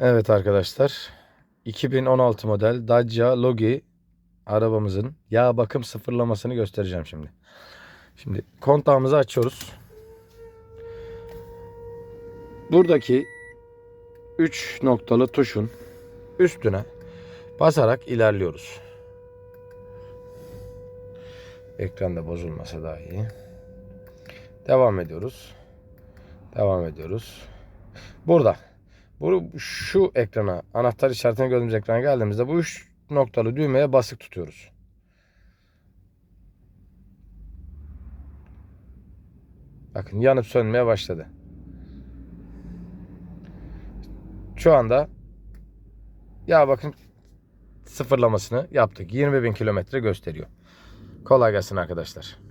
Evet arkadaşlar. 2016 model Dacia Logi arabamızın yağ bakım sıfırlamasını göstereceğim şimdi. Şimdi kontağımızı açıyoruz. Buradaki 3 noktalı tuşun üstüne basarak ilerliyoruz. Ekranda bozulmasa daha iyi. Devam ediyoruz. Devam ediyoruz. Burada bu şu ekrana anahtar işaretini gördüğümüz ekrana geldiğimizde bu üç noktalı düğmeye basık tutuyoruz. Bakın yanıp sönmeye başladı. Şu anda ya bakın sıfırlamasını yaptık. 20 bin kilometre gösteriyor. Kolay gelsin arkadaşlar.